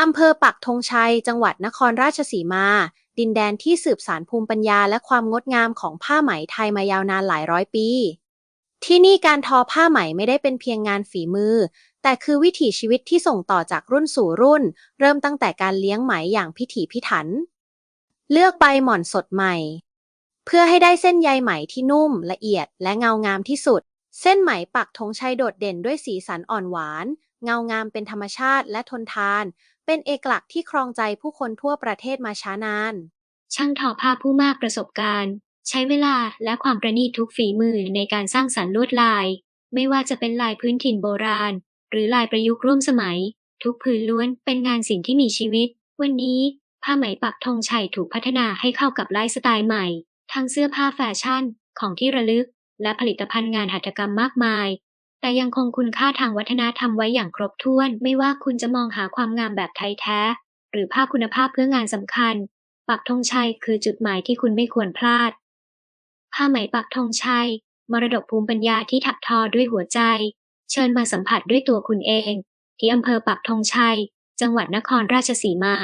อำเภอปักธงชัย จังหวัดนครราชสีมา ดินแดนที่สืบสานภูมิปัญญาและความงดงามของผ้าไหมไทยมายาวนานหลายร้อยปี ที่นี่การทอผ้าไหมไม่ได้เป็นเพียงงานฝีมือ แต่คือวิถีชีวิตที่ส่งต่อจากรุ่นสู่รุ่น เริ่มตั้งแต่การเลี้ยงไหมอย่างพิถีพิถัน เลือกใบหม่อนสดใหม่ เพื่อให้ได้เส้นใยไหมที่นุ่มละเอียดและเงางามที่สุด เส้นไหมปักธงชัยโดดเด่นด้วยสีสันอ่อนหวาน เงางามเป็นธรรมชาติและทนทาน เป็นเอกลักษณ์ที่ครองใจผู้คนทั่วประเทศมาช้านาน ช่างทอผ้าผู้มากประสบการณ์ ใช้เวลาและความประณีตทุกฝีมือในการสร้างสรรค์ลวดลาย ไม่ว่าจะเป็นลายพื้นถิ่นโบราณ หรือลายประยุกต์ร่วมสมัย ทุกผืนล้วนเป็นงานศิลป์ที่มีชีวิต วันนี้ผ้าไหมปักธงชัยถูกพัฒนาให้เข้ากับไลฟ์สไตล์ใหม่ ทั้งเสื้อผ้าแฟชั่น ของที่ระลึก และผลิตภัณฑ์งานหัตถกรรมมากมาย แต่ยังคงคุณค่าทางวัฒนธรรมไว้อย่างครบถ้วน ไม่ว่าคุณจะมองหาความงามแบบไทยแท้ หรือผ้าคุณภาพเพื่องานสำคัญ ปักธงชัยคือจุดหมายที่คุณไม่ควรพลาด ผ้าไหมปักธงชัย มรดกภูมิปัญญาที่ถักทอด้วยหัวใจ เชิญมาสัมผัสด้วยตัวคุณเอง ที่อำเภอปักธงชัย จังหวัดนครราชสีมา